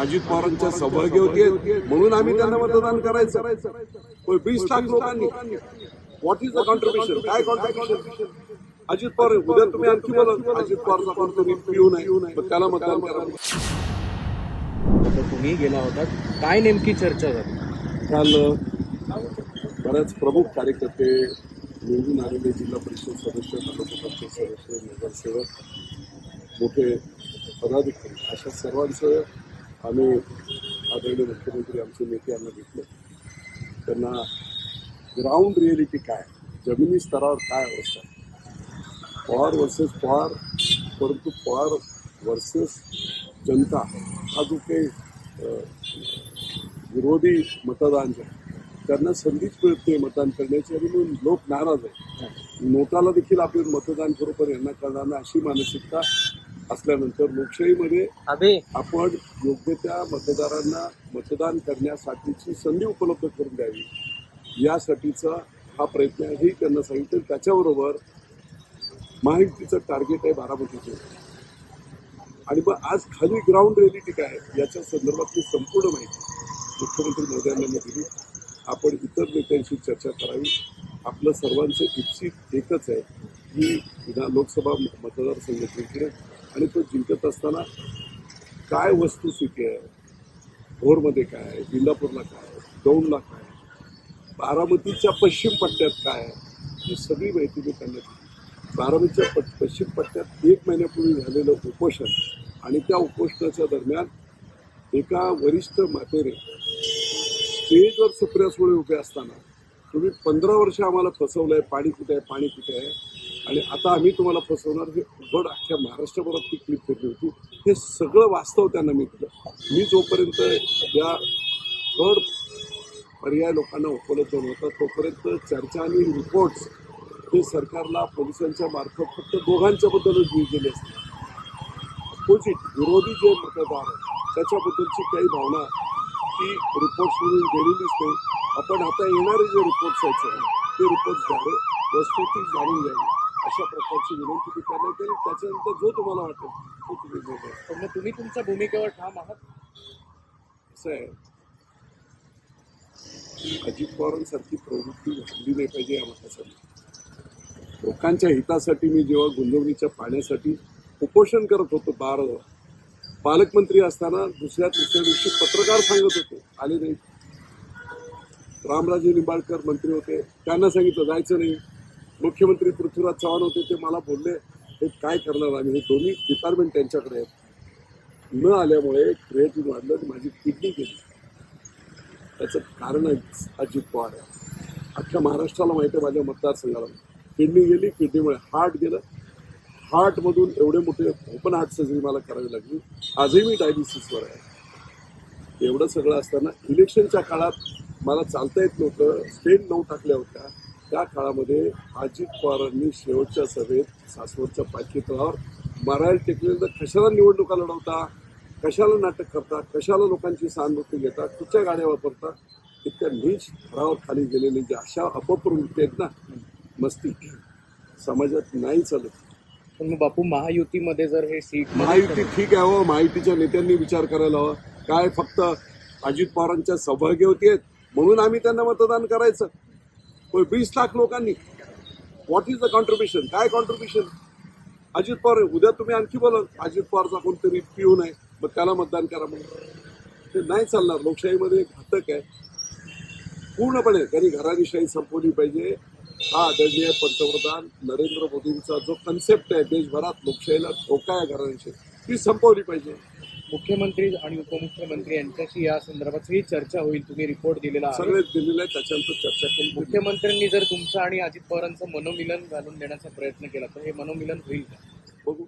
अजित पवारांच्या सहभागी होते म्हणून आम्ही त्यांना मतदान करायचं. पण वीस लाख लोकांनी. व्हॉट इज द कॉन्ट्रीब्युशन काय कॉन्ट्रीब्युशन अजित पवार उद्या तुम्ही आणखी बोला. अजित पवारचा कोणतरी पिऊ नाही मग त्याला मतदान करा. तुम्ही गेला होता. काय नेमकी चर्चा झाली? काल बऱ्याच प्रमुख कार्यकर्ते निवडून आलेले जिल्हा परिषद सदस्य तालुका सदस्य नगरसेवक मोठे पदाधिकारी अशा सर्वांचं आम्ही आदरणीय मुख्यमंत्री आमचे नेते यांना भेटलो. त्यांना ग्राउंड रिअलिटी काय? जमिनी स्तरावर काय अवस्था? पवार वर्सेस पवार परंतु पवार वर्सेस जनता हा जो काही विरोधी मतदान जे आहे, त्यांना संधीच मिळते मतदान करण्याची आणि म्हणून लोक नाराज आहे नोटाला देखील आपण मतदान पण यांना करणार नाही अशी मानसिकता असल्यानंतर लोकशाहीमध्ये आपण योग्य त्या मतदारांना मतदान करण्यासाठीची संधी उपलब्ध करून द्यावी. यासाठीचा हा प्रयत्न आहे हेही त्यांना सांगितलं. त्याच्याबरोबर माहितीचं टार्गेट आहे बारामतीचे. आणि मग आज खाली ग्राउंड रिअलिटी काय आहे? याच्या संदर्भातली संपूर्ण माहिती मुख्यमंत्री मोदयांना मी दिली. आपण इतर नेत्यांशी चर्चा करावी. आपलं सर्वांचं इप्सित एकच आहे की विधान लोकसभा मतदारसंघ जिंकणे आणि तो जिंकत असताना काय वस्तुस्थिती आहे? भोरमध्ये काय आहे? इंदापूरला काय आहे? दौंडला काय बारामतीच्या पश्चिम पट्ट्यात काय आहे? ही सगळी माहिती मी त्यांना दिली. बारामतीच्या प पश्चिम पट्ट्यात एक महिन्यापूर्वी झालेलं उपोषण आणि त्या उपोषणाच्या दरम्यान एका वरिष्ठ मातेने स्टेजवर सुप्रिया सुळे उभे असताना तुम्ही पंधरा वर्ष आम्हाला फसवलं आहे पाणी कुठे आहे? पाणी कुठे आहे? आणि आता आम्ही तुम्हाला फसवणार हे उघड अख्ख्या महाराष्ट्रभरात ती क्लिप फिरली होती हे सगळं वास्तव त्यांना मी मी जोपर्यंत या गड पर्याय लोकांना उपलब्ध नव्हता तोपर्यंत चर्चा आणि रिपोर्ट्स हे सरकारला पोलिसांच्या मार्फत फक्त दोघांच्याबद्दलच गेले असते. अपोजिट विरोधी जे मतदार आहेत त्याच्याबद्दलची काही भावना ती रिपोर्ट्समधून गेलेलीच नाही आपण आता येणारे जे रिपोर्ट्स आहेत ते रिपोर्ट्स द्यावे वस्तुस्थिती जाणून घ्यावी. अशा प्रकारची विनंती मी त्यांना केली. त्याच्यानंतर जो तुम्हाला वाटेल तो तुम्ही बोला पण मग तुम्ही तुमच्या भूमिकेवर ठाम आहात? असं आहे. अजित पवारांसारखी प्रवृत्ती घडली नाही पाहिजे या मतासाठी. लोकांच्या हितासाठी मी जेव्हा गुंजवणीच्या पाण्यासाठी उपोषण करत होतो बारा पालकमंत्री असताना दुसऱ्या तिसऱ्या दिवशी पत्रकार सांगत होते आले नाही रामराजे निंबाळकर मंत्री होते त्यांना सांगितलं जायचं नाही. मुख्यमंत्री पृथ्वीराज चव्हाण होते ते मला बोलले हे काय करणार आम्ही? हे दोन्ही डिपार्टमेंट त्यांच्याकडे आहेत. न आल्यामुळे क्रिएटिव्ह वाढलं आणि माझी किडनी गेली. त्याचं कारण अजित पवार आहे. अख्ख्या महाराष्ट्राला माहिती आहे माझ्या मतदारसंघाला. किडनी गेली किडनीमुळे हार्ट गेलं. हार्टमधून एवढे मोठे ओपन हार्ट सर्जरी मला करावी लागली. आजही मी डायलिसिसवर आहे. एवढं सगळं असताना इलेक्शनच्या काळात मला चालता येत नव्हतं. स्टेट नऊ टाकल्या होत्या. त्या काळामध्ये अजित पवारांनी शेवटच्या सभेत सासवडच्या पाचशेतळावर मरायला टेकलेलं तर कशाला निवडणुका लढवता कशाला नाटक करता कशाला लोकांची सहानुभूती घेता कुठच्या गाड्या वापरता इतक्या नीच थरावर खाली गेलेले जे अशा अपप्रवृत्ती आहेत ना मस्ती. समाजात नाही चालत. पण मग बापू महायुतीमध्ये जर हे सीट महायुती ठीक आहे हो महायुतीच्या नेत्यांनी विचार करायला हवा. काय फक्त अजित पवारांच्या सहभागी होते म्हणून आम्ही त्यांना मतदान करायचं. वीस लाख लोकांनी. व्हॉट इज द कॉन्ट्रीब्युशन काय कॉन्ट्रीब्युशन अजित पवार उद्या तुम्ही आणखी बोला अजित पवारचा कोणतरी पिऊ नाही मग त्याला मतदान करा म्हणून. ते नाही चालणार. लोकशाहीमध्ये एक घातक आहे. पूर्णपणे त्यांनी घराणीशाही संपवली पाहिजे. हा आदरणीय पंतप्रधान नरेंद्र मोदींचा जो कन्सेप्ट आहे देशभरात लोकशाहीला धोका आहे घराणीशाही ती संपवली पाहिजे. मुख्यमंत्री आणि उपमुख्यमंत्री यांच्याशी या संदर्भात ही चर्चा होईल. तुम्ही रिपोर्ट दिलेला आहे. दिलेलं आहे त्याच्यानंतर चर्चा केली मुख्यमंत्र्यांनी जर तुमचं आणि अजित पवारांचं मनोमिलन घालून देण्याचा प्रयत्न केला तर हे मनोमिलन होईल का? बघू.